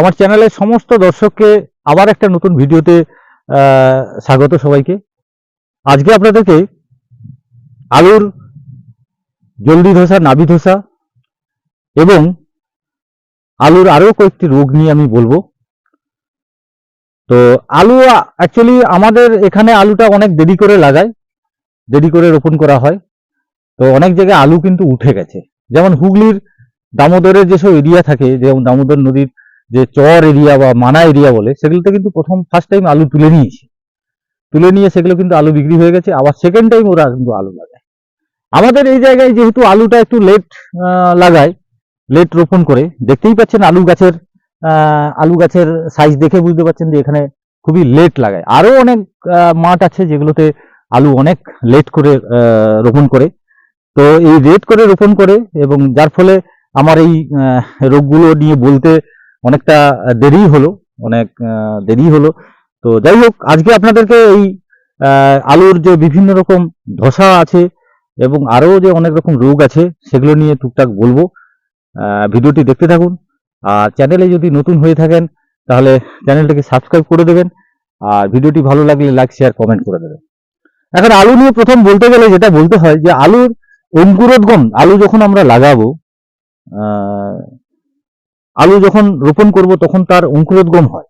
আমার চ্যানেলের সমস্ত দর্শককে আবার একটা নতুন ভিডিওতে স্বাগত সবাইকে। আজকে আপনাদেরকে আলুর জলদি ধোসা, নাবি ধোসা এবং আলুর আরও কয়েকটি রোগ নিয়ে আমি বলব। তো আলু অ্যাকচুয়ালি আমাদের এখানে আলুটা অনেক দেরি করে লাগায়, দেরি করে রোপণ করা হয়। তো অনেক জায়গায় আলু কিন্তু উঠে গেছে। যেমন হুগলির দামোদরের যেসব এরিয়া থাকে, যেমন দামোদর নদীর যে চর এরিয়া বা মানা এরিয়া বলে, সেগুলোতে কিন্তু প্রথম ফার্স্ট টাইম আলু তুলে নিয়েছে। তুলে নিয়ে সেগুলো কিন্তু আলু বিক্রি হয়ে গেছে, আবার সেকেন্ড টাইম ওরা কিন্তু আলু লাগায়। আমাদের এই জায়গায় যেহেতু আলুটা একটু লেট লাগায় লেট রোপণ করে, দেখতেই পাচ্ছেন আলু গাছের আলু গাছের সাইজ দেখে বুঝতে পারছেন যে এখানে খুবই লেট লাগায়। আরও অনেক মাঠ আছে যেগুলোতে আলু অনেক লেট করে রোপণ করে। তো এই লেট করে রোপণ করে এবং যার ফলে আমার এই রোগগুলো নিয়ে বলতে অনেকটা দেরি হলো, অনেক দেরি হলো। তো যাই হোক, আজকে আপনাদেরকে এই আলুর যে বিভিন্ন রকম ধসা আছে এবং আরও যে অনেক রকম রোগ আছে, সেগুলো নিয়ে টুকটাক বলব। ভিডিওটি দেখতে থাকুন। আর চ্যানেলে যদি নতুন হয়ে থাকেন, তাহলে চ্যানেলটাকে সাবস্ক্রাইব করে দেবেন। আর ভিডিওটি ভালো লাগলে লাইক, শেয়ার, কমেন্ট করে দেবেন। এখন আলু নিয়ে প্রথম বলতে গেলে যেটা বলতে হয় যে, আলুর অঙ্কুরোদ্গম, আলু যখন আমরা লাগাবো আলু যখন রোপণ করব, তখন তার অঙ্কুরোদ্গম হয়।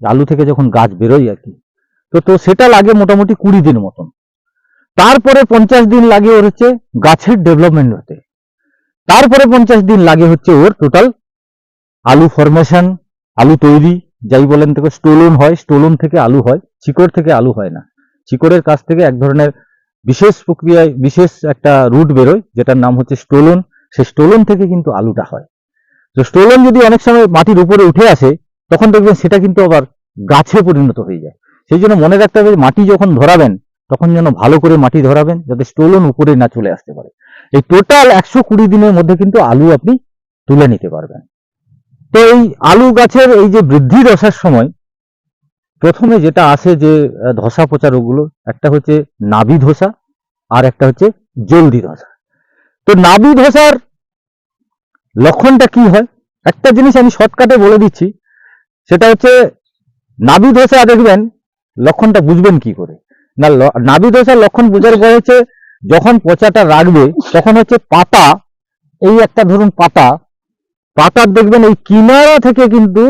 আলু থেকে যখন গাছ বেরোয় আর কি, তো তো সেটা লাগে মোটামুটি কুড়ি দিন মতন। তারপরে পঞ্চাশ দিন লাগে ওর হচ্ছে গাছের ডেভেলপমেন্ট হতে। তারপরে পঞ্চাশ দিন লাগে হচ্ছে ওর টোটাল আলু ফরমেশন আলু তৈরি, যাই বলেন থেকে স্টোলন হয় স্টোলন থেকে আলু হয় চিকড় থেকে আলু হয় না। চিকড়ের কাছ থেকে এক ধরনের বিশেষ প্রক্রিয়ায়, বিশেষ একটা রুট বেরোয়, যেটার নাম হচ্ছে স্টোলন সেই স্টোলন থেকে কিন্তু আলুটা হয়। তো স্টোলন যদি অনেক সময় মাটির উপরে উঠে আসে, তখন দেখবেন সেটা কিন্তু আবার গাছে পরিণত হয়ে যায়। সেই জন্য মনে রাখতে হবে মাটি যখন ধরাবেন, তখন যেন ভালো করে মাটি ধরাবেন যাতে স্টোলন উপরে না চলে আসতে পারে। এই টোটাল একশো কুড়ি দিনের মধ্যে কিন্তু আলু আপনি তুলে নিতে পারবেন। তো এই আলু গাছের এই যে বৃদ্ধি দশার সময়, প্রথমে যেটা আসে যে ধসা পচা রোগগুলো, একটা হচ্ছে নাভি ধসা আর একটা হচ্ছে জলদি ধসা। তো নাভি ধসার লক্ষণটা কি হয়? একটা জিনিস আমি শর্টকাটে বলে দিচ্ছি। সেটা হচ্ছে নাবি ধসা দেখবেন লক্ষণটা বুঝবেন কি করে? না নাভি ধসার লক্ষণ বোঝার পর হচ্ছে, যখন পচাটা রাখবে, তখন হচ্ছে পাতা, এই একটা ধরুন পাতা পাতার দেখবেন এই কিনারা থেকে কিন্তু,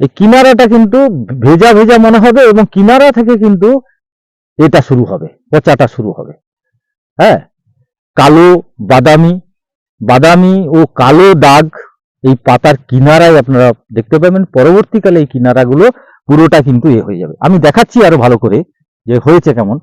এই কিনারাটা কিন্তু ভেজা ভেজা মনে হবে এবং কিনারা থেকে কিন্তু এটা শুরু হবে, পচাটা শুরু হবে। হ্যাঁ? কালো, বাদামি বাদামি ও কালো দাগ এই পাতার কিনারায় আপনারা দেখতে পাবেন। পরবর্তীকালে এই কিনারাগুলো পুরোটা কিন্তু এ হয়ে যাবে। আমি দেখাচ্ছি আরও ভালো করে যে হয়েছে কেমন।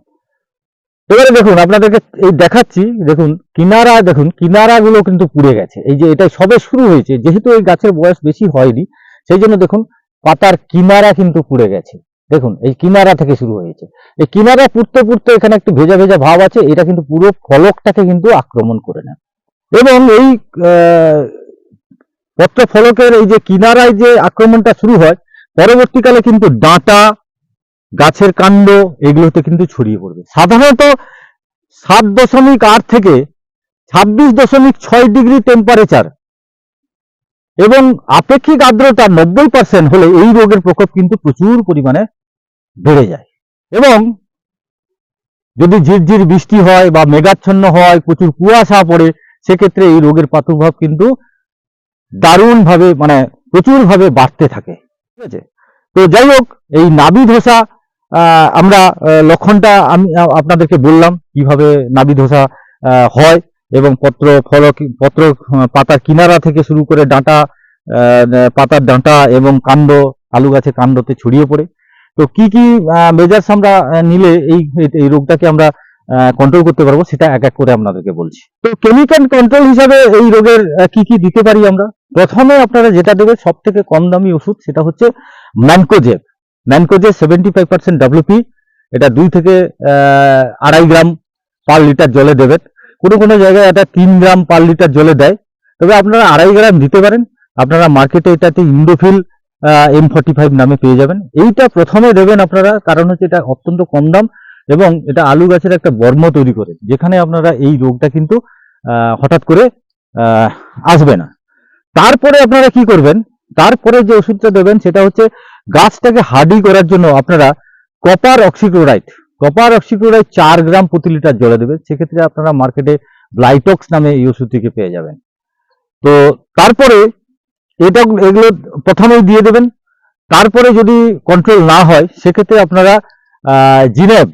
এবারে দেখুন, আপনাদেরকে এই দেখাচ্ছি, দেখুন, কিনারা, দেখুন, কিনারাগুলো কিন্তু পুড়ে গেছে। এই যে এটা সবে শুরু হয়েছে, যেহেতু এই গাছের বয়স বেশি হয়নি, সেই জন্য দেখুন, পাতার কিনারা কিন্তু পুড়ে গেছে। দেখুন, এই কিনারা থেকে শুরু হয়েছে। এই কিনারা পুড়তে পুড়তে এখানে একটু ভেজা ভেজা ভাব আছে, এটা কিন্তু পুরো ফলকটাকে কিন্তু আক্রমণ করে নেয়। এবং এই পত্র ফলকের এই যে কিনারায় যে আক্রমণটা শুরু হয়, পরবর্তীকালে কিন্তু ডাঁটা, গাছের কাণ্ড এগুলোতে কিন্তু ছড়িয়ে পড়বে। সাধারণত সাত দশমিক আট থেকে ছাব্বিশ দশমিক ছয় ডিগ্রি টেম্পারেচার এবং আপেক্ষিক আর্দ্রতা নব্বই পার্সেন্ট হলে এই রোগের প্রকোপ কিন্তু প্রচুর পরিমাণে বেড়ে যায়। এবং যদি ঝিরঝির বৃষ্টি হয় বা মেঘাচ্ছন্ন হয়, প্রচুর কুয়াশা পড়ে সেক্ষেত্রে এই রোগের প্রাদুর্ভাব কিন্তু দারুণভাবে মানে প্রচুরভাবে বাড়তে থাকে। ঠিক আছে? তো যাই হোক, এই নাবি ধসা আমরা লক্ষণটা আমি আপনাদেরকে বললাম কীভাবে নাবি ধসা হয় এবং পত্র ফলক পত্র পাতার কিনারা থেকে শুরু করে ডাঁটা পাতার ডাঁটা এবং কাণ্ড, আলু গাছে কাণ্ডতে ছড়িয়ে পড়ে। তো কি কি মেজার্স আমরা নিলে এই এই রোগটাকে আমরা কন্ট্রোল করতে পারব, সেটা এক এক করে আপনাদেরকে বলছি। তো কেমিক্যাল কন্ট্রোল হিসাবে এই রোগের কি কি দিতে পারি আমরা? প্রথমে আপনারা যেটা দেবেন সব থেকে কম দামি ওষুধ, সেটা হচ্ছে mancozeb. Mancozeb seventy five percent WP এটা দুই থেকে আড়াই গ্রাম পার লিটার জলে দেবেন। কোনো কোনো জায়গায় এটা তিন গ্রাম পার লিটার জলে দেয়। তবে আপনারা আড়াই গ্রাম দিতে পারেন। আপনারা মার্কেটে এটাতে ইন্ডোফিল এম ফর্টি ফাইভ নামে পেয়ে যাবেন। এইটা প্রথমে দেবেন আপনারা, কারণ হচ্ছে এটা অত্যন্ত কম দাম। এবং এটা আলু গাছের একটা বর্ম তৈরি করে, যেখানে আপনারা এই রোগটা কিন্তু হঠাৎ করে আসবে না। তারপরে আপনারা কি করবেন? তারপরে যে ওষুধটা দেবেন সেটা হচ্ছে গাছটাকে হার্ডি করার জন্য আপনারা কপার অক্সিক্লোরাইড কপার অক্সিক্লোরাইড চার গ্রাম প্রতি লিটার জলে দেবেন। সেক্ষেত্রে আপনারা মার্কেটে ব্লাইটক্স নামে এই ওষুধটিকে পেয়ে যাবেন। তো তারপরে এটা, এগুলো প্রথমেই দিয়ে দেবেন। তারপরে যদি কন্ট্রোল না হয়, সেক্ষেত্রে আপনারা zineb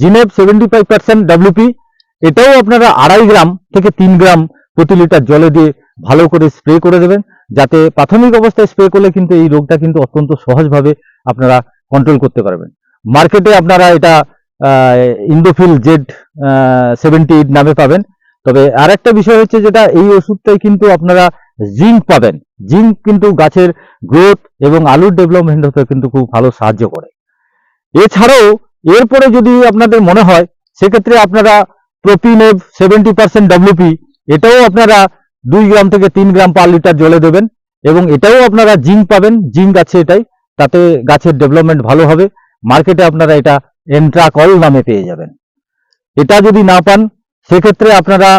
zineb seventy five percent WP এটাও আপনারা আড়াই গ্রাম থেকে তিন গ্রাম প্রতি লিটার জলে দিয়ে ভালো করে স্প্রে করে দেবেন, যাতে প্রাথমিক অবস্থায় স্প্রে করলে কিন্তু এই রোগটা কিন্তু অত্যন্ত সহজভাবে আপনারা কন্ট্রোল করতে পারবেন। মার্কেটে আপনারা এটা ইন্ডোফিল জেড সেভেন্টি এইট নামে পাবেন। তবে আরেকটা বিষয় হচ্ছে যেটা, এই ওষুধটাই কিন্তু আপনারা জিঙ্ক পাবেন। জিঙ্ক কিন্তু গাছের গ্রোথ এবং আলুর ডেভেলপমেন্ট হতে কিন্তু খুব ভালো সাহায্য করে। এছাড়াও এরপরে যদি আপনাদের মনে হয়, সেক্ষেত্রে আপনারা প্রোপিনেভ সেভেন্টি পার্সেন্ট ডাব্লিউপি এটাও আপনারা দুই গ্রাম থেকে তিন গ্রাম পার লিটার জলে দেবেন এবং এটাও আপনারা জিঙ্ক পাবেন, জিঙ্ক আছে এটাই, তাতে গাছের ডেভেলপমেন্ট ভালো হবে মার্কেটে আপনারা এটা এন্ট্রাকল নামে পেয়ে যাবেন। এটা যদি না পান, সেক্ষেত্রে আপনারা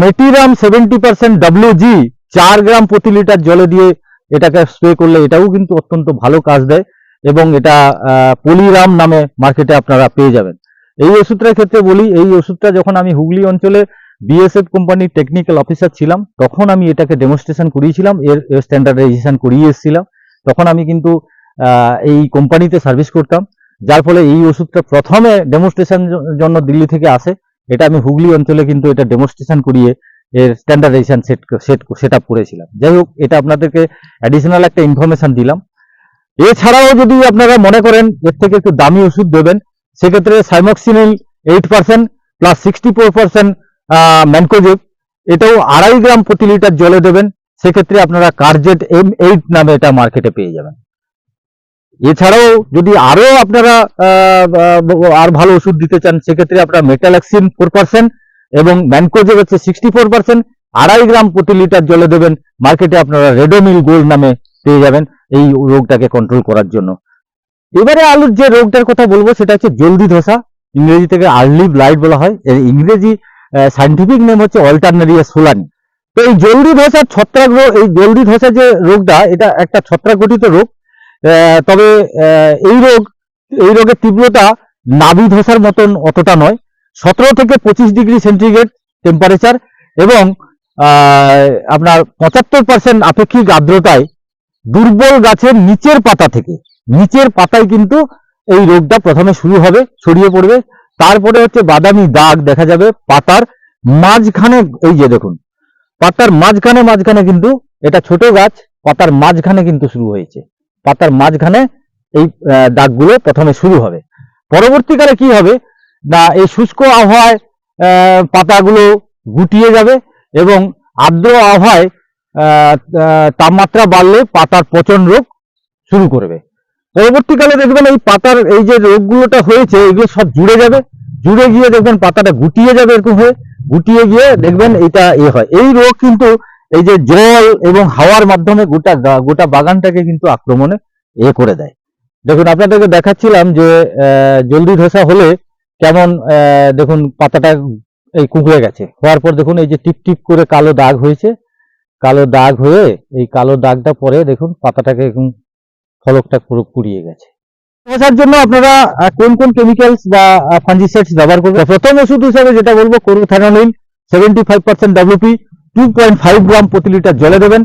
মেটিরাম সেভেন্টি পার্সেন্ট ডাব্লিউজি চার গ্রাম প্রতি লিটার জলে দিয়ে এটাকে স্প্রে করলে এটাও কিন্তু অত্যন্ত ভালো কাজ দেয়। এবং এটা পলিরাম নামে মার্কেটে আপনারা পেয়ে যাবেন। এই ওষুধটার ক্ষেত্রে বলি, এই ওষুধটা যখন আমি হুগলি অঞ্চলে বিএসএফ কোম্পানির টেকনিক্যাল অফিসার ছিলাম, তখন আমি এটাকে ডেমনস্ট্রেশন করিয়েছিলাম, এর স্ট্যান্ডার্ডাইজেশন করিয়ে এসেছিলাম। তখন আমি কিন্তু এই কোম্পানিতে সার্ভিস করতাম, যার ফলে এই ওষুধটা প্রথমে ডেমনস্ট্রেশন জন্য দিল্লি থেকে আসে। এটা আমি হুগলি অঞ্চলে কিন্তু এটা ডেমনস্ট্রেশন করিয়ে এর standardization set set set up করেছিলাম। যাই হোক, এটা আপনাদেরকে অ্যাডিশনাল একটা ইনফরমেশন দিলাম। এছাড়াও যদি আপনারা মনে করেন এর থেকে একটু দামি ওষুধ দেবেন, সেক্ষেত্রে cymoxanil eight percent plus sixty four percent mancozeb এটাও আড়াই গ্রাম প্রতি লিটার জলে দেবেন, সেক্ষেত্রে আপনারা কার্জেট এম এইট নামে এটা মার্কেটে পেয়ে যাবেন। এছাড়াও যদি আরও আপনারা আর ভালো ওষুধ দিতে চান, সেক্ষেত্রে আপনারা মেটালাক্সিন ফোর পার্সেন্ট এবং ম্যানকোজেব হচ্ছে সিক্সটি ফোর পার্সেন্ট আড়াই গ্রাম প্রতি লিটার জলে দেবেন মার্কেটে আপনারা রেডোমিল গোল্ড নামে পেয়ে যাবেন। এই রোগটাকে কন্ট্রোল করার জন্য। এবারে আলুর যে রোগটার কথা বলব, সেটা হচ্ছে জলদি ধসা। ইংরেজি থেকে আর্লি ব্লাইট বলা হয়। এর ইংরেজি সাইন্টিফিক নেম হচ্ছে অল্টারনারিয়া সোলানি তো এই জলদি ধসার ছত্রাক রোগ এই জলদি ধসা যে রোগটা, এটা একটা ছত্রাক গঠিত রোগ তবে এই রোগ, এই রোগের তীব্রতা নাভি ধসার মতন অতটা নয়। সতেরো থেকে পঁচিশ ডিগ্রি সেন্টিগ্রেড টেম্পারেচার এবং আপনার পঁচাত্তর পার্সেন্ট আপেক্ষিক আর্দ্রতায় দুর্বল গাছের নিচের পাতা থেকে। নিচের পাতায় কিন্তু এই রোগটা প্রথমে শুরু হবে, ছড়িয়ে পড়বে। তারপরে হচ্ছে বাদামি দাগ দেখা যাবে পাতার মাঝখানে, এই যে দেখুন, পাতার মাঝখানে মাঝখানে কিন্তু এটা ছোট গাছ, পাতার মাঝখানে কিন্তু শুরু হয়েছে। পাতার মাঝখানে এই দাগগুলো প্রথমে শুরু হবে। পরবর্তীকালে কি হবে? না, এই শুষ্ক আবহাওয়ায় পাতাগুলো গুটিয়ে যাবে এবং আর্দ্র আবহাওয়ায় তাপমাত্রা বাড়লে পাতার পচন রোগ শুরু করবে। পরবর্তীকালে দেখবেন এই পাতার এই যে রোগগুলোটা হয়েছে, এগুলো সব জুড়ে যাবে। জুড়ে গিয়ে দেখবেন পাতাটা গুটিয়ে যাবে এরকম হয়ে। গুটিয়ে গিয়ে দেখবেন এটা এ হয়। এই রোগ কিন্তু এই যে জল এবং হাওয়ার মাধ্যমে গোটা গোটা বাগানটাকে কিন্তু আক্রমণে এ করে দেয়। দেখুন, আপনাদেরকে দেখাচ্ছিলাম যে জলদি ধসা হলে কেমন দেখুন পাতাটা এই কুঁকড়ে গেছে। হওয়ার পর দেখুন এই যে টিপ টিপ করে কালো দাগ হয়েছে। কালো দাগ হয়ে, এই কালো দাগটা পরে দেখুন, পাতাটাকে এরকম ফলকটা পুরো পুড়িয়ে গেছে। ধসার জন্য আপনারা কোন কোন কেমিক্যালস বা ফাঞ্জিসাইডস ব্যবহার করবেন? প্রথম ওষুধ হিসাবে যেটা বলব chlorothalonil seventy five percent WP two point five gram প্রতি লিটার জলে দেবেন।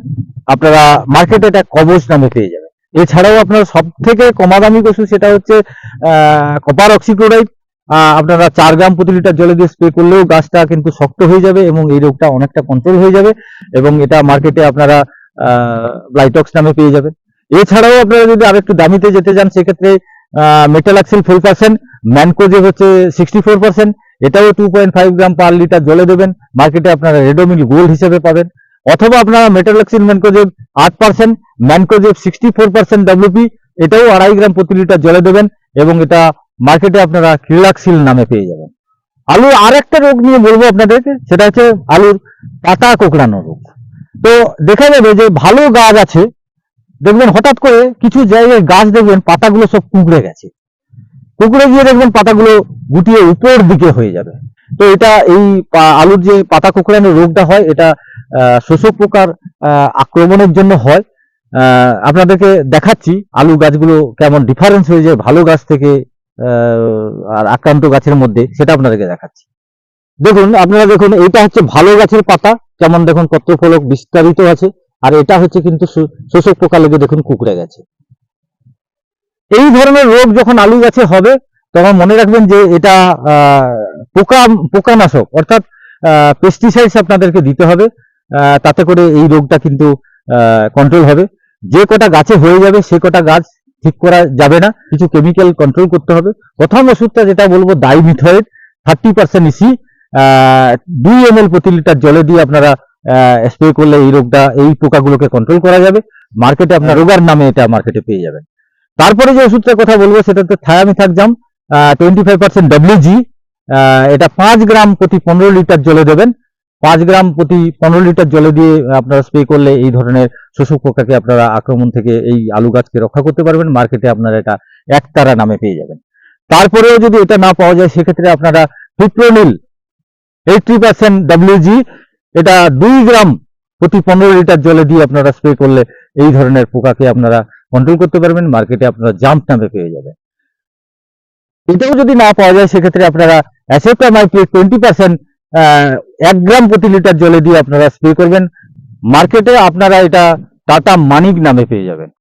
আপনারা মার্কেটে এটা কবচ নামে পেয়ে যাবেন। এছাড়াও আপনার সব থেকে কমাদামি ওষুধ সেটা হচ্ছে কপার অক্সিক্লোরাইড আপনারা চার গ্রাম প্রতি লিটার জলে দিয়ে স্প্রে করলেও গাছটা কিন্তু শক্ত হয়ে যাবে এবং এই রোগটা অনেকটা কন্ট্রোল হয়ে যাবে এবং এটা মার্কেটে আপনারা ব্লাইটক্স নামে পেয়ে যাবেন। এছাড়াও আপনারা যদি আরেকটু দামিতে যেতে চান, সেক্ষেত্রে মেটালাক্সিল ফোর পার্সেন্ট ম্যানকোজে হচ্ছে সিক্সটি ফোর পার্সেন্ট এটাও two point five gram per litre জলে দেবেন। মার্কেটে আপনারা রেডোমিল গোল্ড হিসেবে পাবেন। অথবা আপনারা মেটালাক্সিল ম্যানকোজেব আট percent mancozeb sixty four percent WP এটাও আড়াই গ্রাম প্রতি লিটার জলে দেবেন এবং এটা মার্কেটে আপনারা ক্রিলাক্সিল নামে পেয়ে যাবেন। আলুর আরেকটা রোগ নিয়ে বলব আপনাদেরকে সেটা হচ্ছে আলুর পাতা কোঁকড়ানো রোগ। তো দেখা যাবে যে ভালো গাছ আছে, দেখবেন হঠাৎ করে কিছু জায়গায় গাছ দেখবেন পাতাগুলো সব কুঁকড়ে গেছে। কুঁকড়ে গিয়ে দেখবেন পাতাগুলো গুটিয়ে উপর দিকে হয়ে যাবে। তো এটা এই আলুর যে পাতা কোঁকড়ানো রোগটা হয়, এটা শোষক পোকার আক্রমণের জন্য হয়। আপনাদেরকে দেখাচ্ছি আলু গাছগুলো কেমন ডিফারেন্স হয়ে যায় ভালো গাছ থেকে আর আক্রান্ত গাছের মধ্যে, সেটা আপনাদেরকে দেখাচ্ছি। দেখুন, আপনারা দেখুন এটা হচ্ছে ভালো গাছের পাতা। যেমন দেখুন, পত্রফলক বিস্তারিত আছে। আর এটা হচ্ছে কিন্তু শোষক পোকা লেগে দেখুন কুকড়ে গেছে। এই ধরনের রোগ যখন আলু গাছে হবে, তখন মনে রাখবেন যে এটা পোকা, পোকানাশক। অর্থাৎ পেস্টিসাইডস আপনাদেরকে দিতে হবে। তাতে করে এই রোগটা কিন্তু কন্ট্রোল হবে। যে কটা গাছে হয়ে যাবে, সে কটা গাছ ঠিক করা যাবে না। কিছু কেমিক্যাল কন্ট্রোল করতে হবে। প্রথম ওষুধটা যেটা বলব ডাইমিথয়েড থার্টি পার্সেন্ট ইসি দুই এম এল প্রতি লিটার জলে দিয়ে আপনারা স্প্রে করলে এই রোগটা এই পোকাগুলোকে কন্ট্রোল করা যাবে। মার্কেটে আপনার রোগার নামে এটা মার্কেটে পেয়ে যাবেন। তারপরে যে ওষুধটার কথা বলব সেটা হচ্ছে thiamethoxam twenty five percent WG এটা পাঁচ গ্রাম প্রতি পনেরো লিটার জলে দেবেন। পাঁচ গ্রাম প্রতি পনেরো লিটার জলে দিয়ে আপনারা স্প্রে করলে এই ধরনের শোষক পোকাকে আপনারা আক্রমণ থেকে এই আলু গাছকে রক্ষা করতে পারবেন। মার্কেটে আপনারা এটা একতারা নামে পেয়ে যাবেন। তারপরেও যদি এটা না পাওয়া যায়, সেক্ষেত্রে আপনারা ফিপ্রোনিল এইটটি পার্সেন্ট ডাব্লিউজি এটা দুই গ্রাম প্রতি পনেরো লিটার জলে দিয়ে আপনারা স্প্রে করলে এই ধরনের পোকাকে আপনারা কন্ট্রোল করতে পারবেন। মার্কেটে আপনারা জাম্প নামে পেয়ে যাবেন। এটাও যদি না পাওয়া যায়, সেক্ষেত্রে আপনারা অ্যাসেপ্টামাইপ্রিড টোয়েন্টি পার্সেন্ট এক গ্রাম প্রতি লিটার জলে দিয়ে আপনারা স্প্রে করবেন। মার্কেটে আপনারা এটা টাটা মানিক নামে পেয়ে যাবেন।